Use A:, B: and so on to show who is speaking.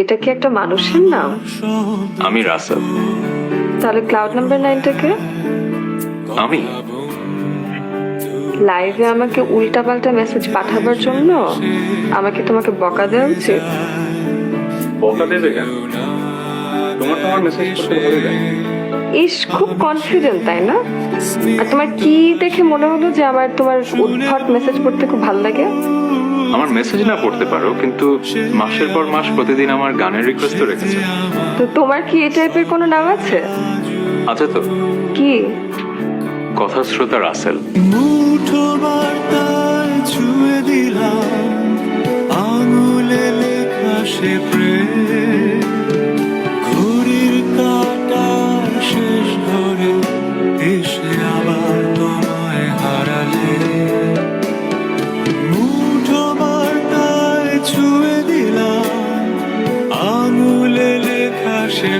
A: এটা কি একটা মানুষের নাম?
B: আমি রাসেল।
A: তাহলে ক্লাউড নাম্বার নাইনটাকে
B: আমি।
A: লাইভে আমাকে উল্টাপাল্টা মেসেজ পাঠাবার জন্য আমাকে তোমাকে বকা দেওয়া উচিত?
B: বকা দেবে কেন? তোমার তো আমার মেসেজ করতে ভালো লাগে
A: ইস খুব কনফিডেন্ট তাই না? আর তোমার কি দেখে মনে হলো যে আমার তোমার উদ্ভট মেসেজ পড়তে খুব ভালো লাগে?
B: আমার মেসেজ না পড়তে পারো কিন্তু মাসের পর মাস প্রতিদিন আমার গানের রিকোয়েস্ট তো রেখেছে।
A: তো তোমার কি এই টাইপের কোনো নাম আছে?
B: আছে তো।
A: কি?
B: কথা শ্রোতা রাসেল।
C: মুঠো বার্তা ছুঁয়ে দিলাম আঙুলে লেখা সে ছুঁয়ে দিলাম। আঙুলে লেখা সে